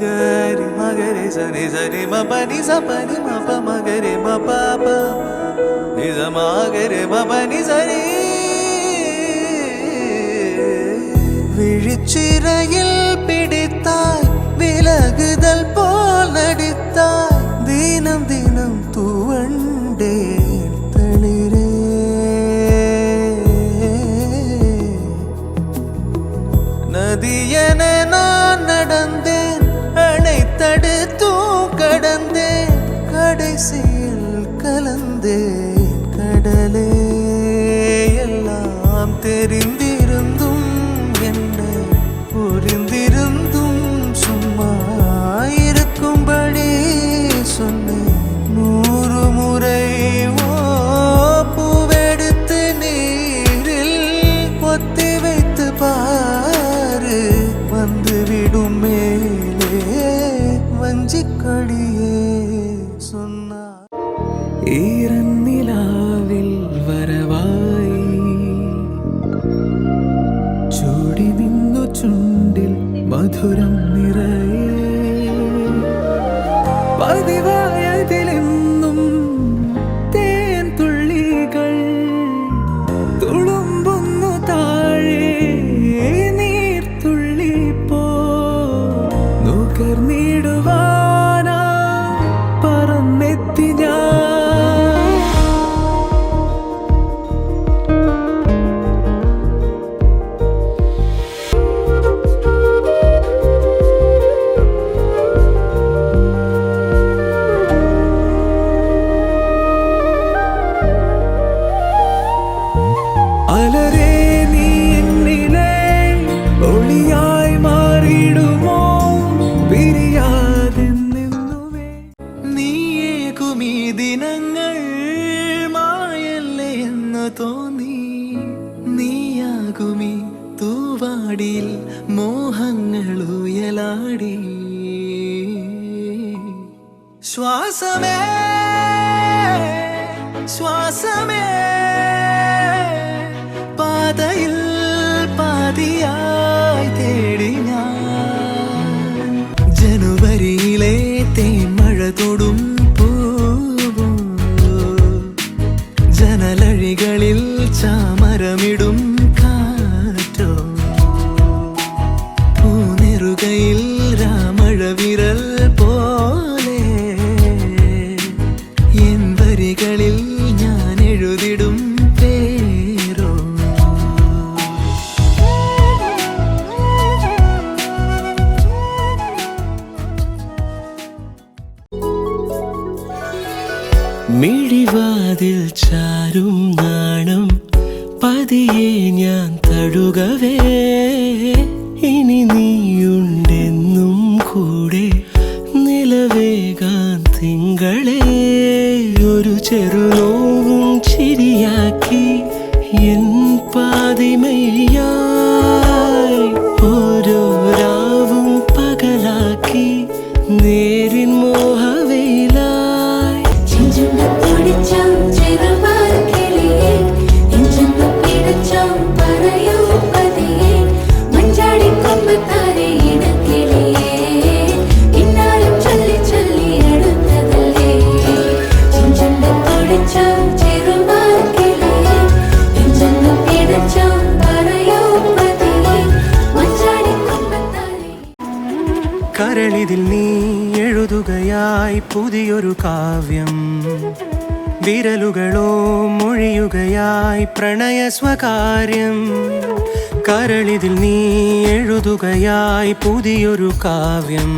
ഗരി മഗരി സനി സനി മ പനി സ പനി മ പ മഗരി മ പ പ. നി സ മഗരി മ പനി സനി நதியன நான் நடந்தேன் அணைத்தடுத்தும் கடந்தேன் கடைசியில் கலந்தேன் கடலே. எல்லாம் தெரிந்திருந்தும் என்ன വരവായി. ചുണ്ടിൽ മധുരം നിറയേ. പതിവായതിലെന്നും പിരിയാതെന്നെന്നുമേ നീയേകുമീ ദിനങ്ങൾ മായല്ലേ തോന്നി. നീയാകുമീ തൂവാടിയിൽ മോഹങ്ങൾ ഉയലാടി. ശ്വാസമേ ചാമരമിടും കാറ്റോ? പൂനെറുകയിൽ രാമഴ വിരൽ പോലെ എൻ വരികളിൽ ഞാൻ എഴുതിടും മിഴിവാതിൽ ചാരും നാണം പതിയെ ഞാൻ തഴുകവേ. ഇനി നീയുണ്ടെന്നും കൂടെ നിലവേകാൻ തിങ്കളെ. ഒരു ചെറുനോവും ചിരിയാക്കി എൻ പാതിമയ്യായി കരളിതിൽ നീ എഴുതുകയായി പുതിയൊരു കാവ്യം. വിരലുകളോ മൊഴിയുകയായി പ്രണയ സ്വകാര്യം. കരളിതിൽ നീ എഴുതുകയായി പുതിയൊരു കാവ്യം.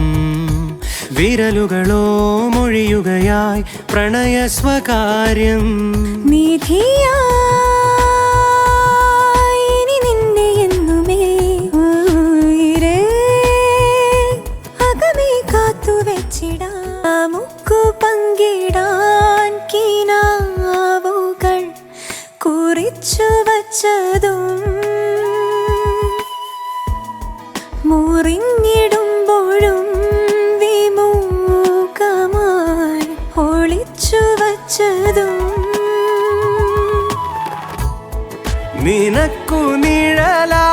വിരലുകളോ മൊഴിയുകയായി പ്രണയ സ്വകാര്യം. നിധിയായി കാത്തു വെച്ചിടാം മുക്കു പങ്കിടാൻ കിനാവുകൾ കുറിച്ചു വച്ചതും മുറിഞ്ഞിടുമ്പോഴും വിമുഖമായി ഒളിച്ചു വച്ചതും. നിനക്കു നിഴലാ